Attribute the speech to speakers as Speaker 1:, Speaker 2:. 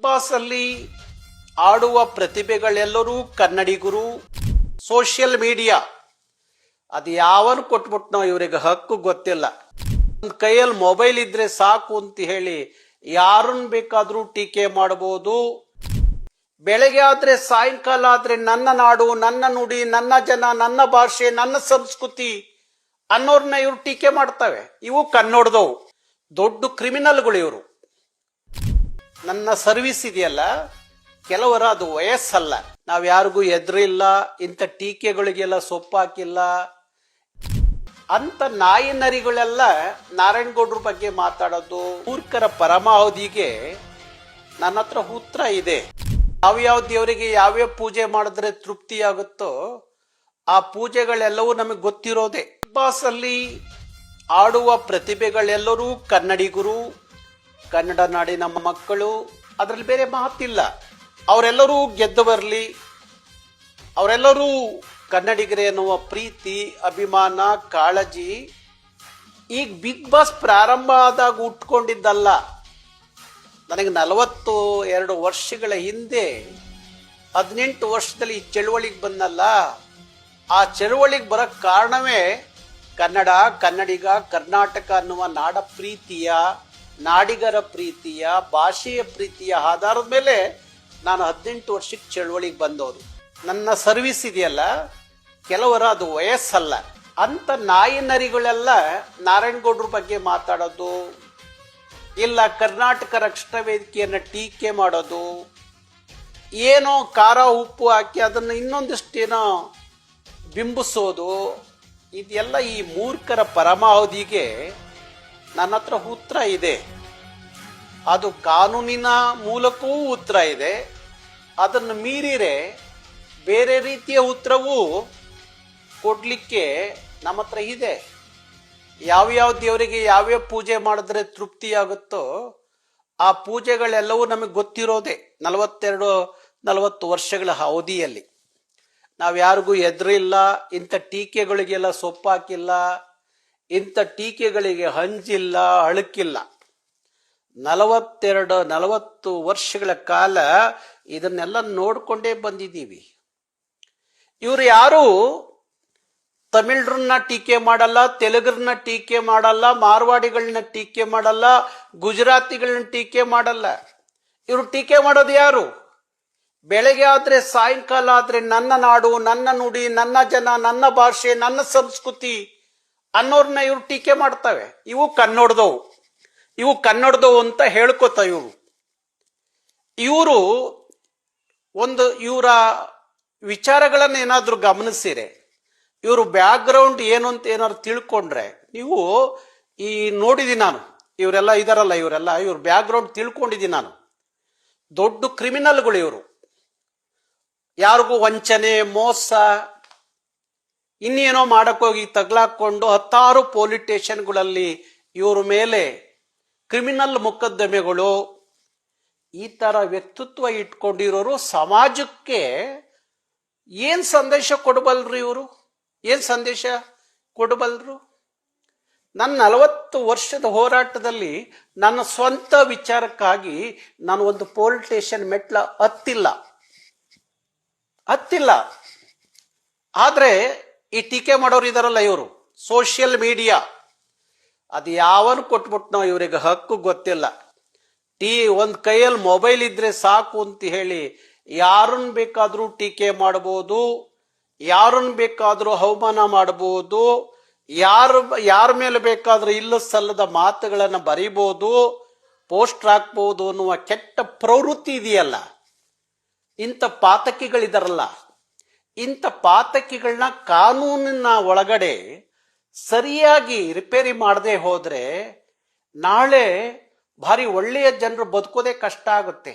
Speaker 1: Boss ಅಲ್ಲಿ ಆಡುವ ಪ್ರತಿಭೆಗಳೆಲ್ಲರೂ ಕನ್ನಡಿಗರು ಸೋಷಿಯಲ್ ಮೀಡಿಯಾ. ಅದು ಯಾವನು ನಾವು ಇವರಿಗೆ ಹಕ್ಕು ಗೊತ್ತಿಲ್ಲ. ಒಂದ್ ಕೈಯಲ್ಲಿ ಮೊಬೈಲ್ ಇದ್ರೆ ಸಾಕು ಅಂತ ಹೇಳಿ ಯಾರನ್ನ ಬೇಕಾದ್ರೂ ಟೀಕೆ ಮಾಡಬಹುದು ಬೆಳಗ್ಗೆ ಆದ್ರೆ, ಸಾಯಂಕಾಲ ಆದ್ರೆ ನನ್ನ ನಾಡು, ನನ್ನ ನುಡಿ, ನನ್ನ ಜನ, ನನ್ನ ಭಾಷೆ, ನನ್ನ ಸಂಸ್ಕೃತಿ ಅನ್ನೋರ್ನ ಇವ್ರು ಟೀಕೆ ಮಾಡ್ತವೆ. ಇವು ಕನ್ನಡದವು ದೊಡ್ಡ ಕ್ರಿಮಿನಲ್ಗಳು ಇವರು. ನನ್ನ ಸರ್ವಿಸ್ ಇದೆಯಲ್ಲ, ಕೆಲವರ ಅದು ವಯಸ್ಸಲ್ಲ. ನಾವು ಯಾರಿಗೂ ಎದುರಿಲ್ಲ ಇಂಥ ಟೀಕೆಗಳಿಗೆಲ್ಲ ಸೊಪ್ಪಾಕಿಲ್ಲ. ಅಂತ ನಾಯಿ ನರಿಗಳೆಲ್ಲ ನಾರಾಯಣಗೌಡ್ರ ಬಗ್ಗೆ ಮಾತಾಡೋದು ಮೂರ್ಖರ ಪರಮಾವಧಿಗೆ ನನ್ನ ಹತ್ರ ಉತ್ತರ ಇದೆ. ಯಾವ್ಯಾವ ದೇವರಿಗೆ ಯಾವ್ಯಾವ ಪೂಜೆ ಮಾಡಿದ್ರೆ ತೃಪ್ತಿ ಆಗುತ್ತೋ, ಆ ಪೂಜೆಗಳೆಲ್ಲವೂ ನಮಗೆ ಗೊತ್ತಿರೋದೆ. ಬಾಸಲ್ಲಿ ಆಡುವ ಪ್ರತಿಭೆಗಳೆಲ್ಲರೂ ಕನ್ನಡಿಗರು ಕನ್ನಡ ನಾಡಿನ ಮಕ್ಕಳು ಅದರಲ್ಲಿ ಬೇರೆ ಮಾತಿಲ್ಲ. ಅವರೆಲ್ಲರೂ ಗೆದ್ದು ಬರಲಿ. ಅವರೆಲ್ಲರೂ ಕನ್ನಡಿಗರೇ ಎನ್ನುವ ಪ್ರೀತಿ, ಅಭಿಮಾನ, ಕಾಳಜಿ ಈಗ ಬಿಗ್ ಬಾಸ್ ಪ್ರಾರಂಭ ಆದಾಗ ಉಟ್ಕೊಂಡಿದ್ದಲ್ಲ. ನನಗೆ ನಲವತ್ತು ಎರಡು ವರ್ಷಗಳ ಹಿಂದೆ, ಹದಿನೆಂಟು ವರ್ಷದಲ್ಲಿ ಈ ಚಳುವಳಿಗೆ ಬಂದಲ್ಲ. ಆ ಚಳುವಳಿಗೆ ಬರೋಕ್ಕೆ ಕಾರಣವೇ ಕನ್ನಡ, ಕನ್ನಡಿಗ, ಕರ್ನಾಟಕ ಅನ್ನುವ ನಾಡ ಪ್ರೀತಿಯ ನಾಡಿಗರ ಪ್ರೀತಿಯ, ಭಾಷೆಯ ಪ್ರೀತಿಯ ಆಧಾರದ ಮೇಲೆ ನಾನು ಹದಿನೆಂಟು ವರ್ಷಕ್ಕೆ ಚಳುವಳಿಗೆ ಬಂದವರು ನನ್ನ ಸರ್ವಿಸ್ ಇದೆಯಲ್ಲ, ಕೆಲವರ ಅದು ವಯಸ್ಸಲ್ಲ. ಅಂತ ನಾಯಿ ನರಿಗಳೆಲ್ಲ ನಾರಾಯಣಗೌಡ್ರ ಬಗ್ಗೆ ಮಾತಾಡೋದು, ಇಲ್ಲ ಕರ್ನಾಟಕ ರಕ್ಷಣಾ ವೇದಿಕೆಯನ್ನು ಟೀಕೆ ಮಾಡೋದು, ಏನೋ ಖಾರ ಉಪ್ಪು ಹಾಕಿ ಅದನ್ನು ಇನ್ನೊಂದಿಷ್ಟೇನೋ ಬಿಂಬಿಸೋದು, ಇದೆಲ್ಲ ಈ ಮೂರ್ಖರ ಪರಮಾವಧಿಗೆ ನನ್ನ ಹತ್ರ ಉತ್ತರ ಇದೆ. ಅದು ಕಾನೂನಿನ ಮೂಲಕವೂ ಉತ್ತರ ಇದೆ. ಅದನ್ನು ಮೀರಿರೆ ಬೇರೆ ರೀತಿಯ ಉತ್ತರವೂ ಕೊಡಲಿಕ್ಕೆ ನಮ್ಮ ಹತ್ರ ಇದೆ ಯಾವ್ಯಾವ ದೇವರಿಗೆ ಯಾವ್ಯಾವ ಪೂಜೆ ಮಾಡಿದ್ರೆ ತೃಪ್ತಿ ಆಗುತ್ತೋ ಆ ಪೂಜೆಗಳೆಲ್ಲವೂ ನಮಗೆ ಗೊತ್ತಿರೋದೆ ನಲವತ್ತೆರಡು, ನಲವತ್ತು ವರ್ಷಗಳ ಅವಧಿಯಲ್ಲಿ. ನಾವು ಯಾರಿಗೂ ಎದುರಿಲ್ಲ, ಇಂಥ ಟೀಕೆಗಳಿಗೆಲ್ಲ ಸೊಪ್ಪಾಕಿಲ್ಲ ಇಂಥ ಟೀಕೆಗಳಿಗೆ ಹಂಜಿಲ್ಲ ಅಳುಕಿಲ್ಲ. ನಲವತ್ತೆರಡು, ನಲವತ್ತು ವರ್ಷಗಳ ಕಾಲ ಇದನ್ನೆಲ್ಲ ನೋಡ್ಕೊಂಡೇ ಬಂದಿದ್ದೀವಿ. ಇವರು ಯಾರು ತಮಿಳರನ್ನ ಟೀಕೆ ಮಾಡಲ್ಲ, ತೆಲುಗರನ್ನ ಟೀಕೆ ಮಾಡಲ್ಲ, ಮಾರ್ವಾಡಿಗಳನ್ನ ಟೀಕೆ ಮಾಡಲ್ಲ, ಗುಜರಾತಿಗಳನ್ನ ಟೀಕೆ ಮಾಡಲ್ಲ. ಇವರು ಟೀಕೆ ಮಾಡೋದು ಯಾರು? ಬೆಳಗ್ಗೆ ಆದ್ರೆ, ಸಾಯಂಕಾಲ ಆದ್ರೆ ನನ್ನ ನಾಡು, ನನ್ನ ನುಡಿ, ನನ್ನ ಜನ, ನನ್ನ ಭಾಷೆ, ನನ್ನ ಸಂಸ್ಕೃತಿ. ಅನ್ನೋರ್ನ ಇವ್ರು ಟೀಕೆ ಮಾಡ್ತವೆ. ಇವು ಕನ್ನಡದವು. ಇವು ಕನ್ನಡದವು ಅಂತ ಹೇಳ್ಕೊತ ಇವರು. ಇವರು ಒಂದು ಇವರ ವಿಚಾರಗಳನ್ನು ಏನಾದರೂ ಗಮನಿಸಿರೆ, ಇವರು ಬ್ಯಾಕ್ಗ್ರೌಂಡ್ ಏನು ಅಂತ ಏನಾದ್ರು ತಿಳ್ಕೊಂಡ್ರೆ, ನೀವು ಈ ನೋಡಿದೀನಿ ನಾನು, ಇವರೆಲ್ಲ ಇದಾರಲ್ಲ, ಇವರೆಲ್ಲ, ಇವ್ರ ಬ್ಯಾಕ್ಗ್ರೌಂಡ್ ತಿಳ್ಕೊಂಡಿದ್ದೀನಿ ನಾನು. ದೊಡ್ಡ ಕ್ರಿಮಿನಲ್ಗಳು ಇವರು. ಯಾರಿಗೂ ವಂಚನೆ, ಮೋಸ ಇನ್ನೇನೋ ಮಾಡಕ್ಕೋಗಿ ತಗ್ಲಾಕೊಂಡು ಹತ್ತಾರು ಪೊಲೀಸ್ ಸ್ಟೇಷನ್ಗಳಲ್ಲಿ ಇವ್ರ ಮೇಲೆ ಕ್ರಿಮಿನಲ್ ಮೊಕದ್ದಮೆಗಳು, ಈ ಥರ ವ್ಯಕ್ತಿತ್ವ ಇಟ್ಕೊಂಡಿರೋರು ಸಮಾಜಕ್ಕೆ ಏನು ಸಂದೇಶ ಕೊಡಬಲ್ರು ಇವರು? ಏನು ಸಂದೇಶ ಕೊಡಬಲ್ರು? ನನ್ನ ನಲವತ್ತು ವರ್ಷದ ಹೋರಾಟದಲ್ಲಿ ನನ್ನ ಸ್ವಂತ ವಿಚಾರಕ್ಕಾಗಿ ನಾನು ಒಂದು ಪೊಲೀಸ್ ಸ್ಟೇಷನ್ ಮೆಟ್ಲ ಹತ್ತಿಲ್ಲ. ಹತ್ತಿಲ್ಲ. ಆದ್ರೆ ಈ ಟೀಕೆ ಮಾಡೋರು ಇದಾರಲ್ಲ ಇವರು. ಸೋಷಿಯಲ್ ಮೀಡಿಯಾ ಅದು ಯಾವನು ನಾವು ಇವರಿಗೆ ಹಕ್ಕು ಗೊತ್ತಿಲ್ಲ. ಟೀ ಒಂದು ಕೈಯಲ್ಲಿ ಮೊಬೈಲ್ ಇದ್ರೆ ಸಾಕು ಅಂತ ಹೇಳಿ ಯಾರನ್ನ ಬೇಕಾದರೂ ಟೀಕೆ ಮಾಡಬಹುದು ಯಾರನ್ನ ಬೇಕಾದರೂ ಅವಮಾನ ಮಾಡಬಹುದು ಯಾರ ಯಾರ ಮೇಲೆ ಬೇಕಾದ್ರೂ ಇಲ್ಲ ಸಲ್ಲದ ಮಾತುಗಳನ್ನ ಬರೀಬಹುದು ಪೋಸ್ಟ್ ಹಾಕ್ಬೋದು ಅನ್ನುವ ಕೆಟ್ಟ ಪ್ರವೃತ್ತಿ ಇದೆಯಲ್ಲ. ಇಂಥ ಪಾತಕಿಗಳಿದಾರಲ್ಲ. ಇಂಥ ಪಾತಕಿಗಳನ್ನ ಕಾನೂನಿನ ಒಳಗಡೆ ಸರಿಯಾಗಿ ರಿಪೇರಿ ಮಾಡದೆ ಹೋದ್ರೆ ನಾಳೆ ಭಾರಿ ಒಳ್ಳೆಯ ಜನರು ಬದುಕೋದೇ ಕಷ್ಟ ಆಗುತ್ತೆ.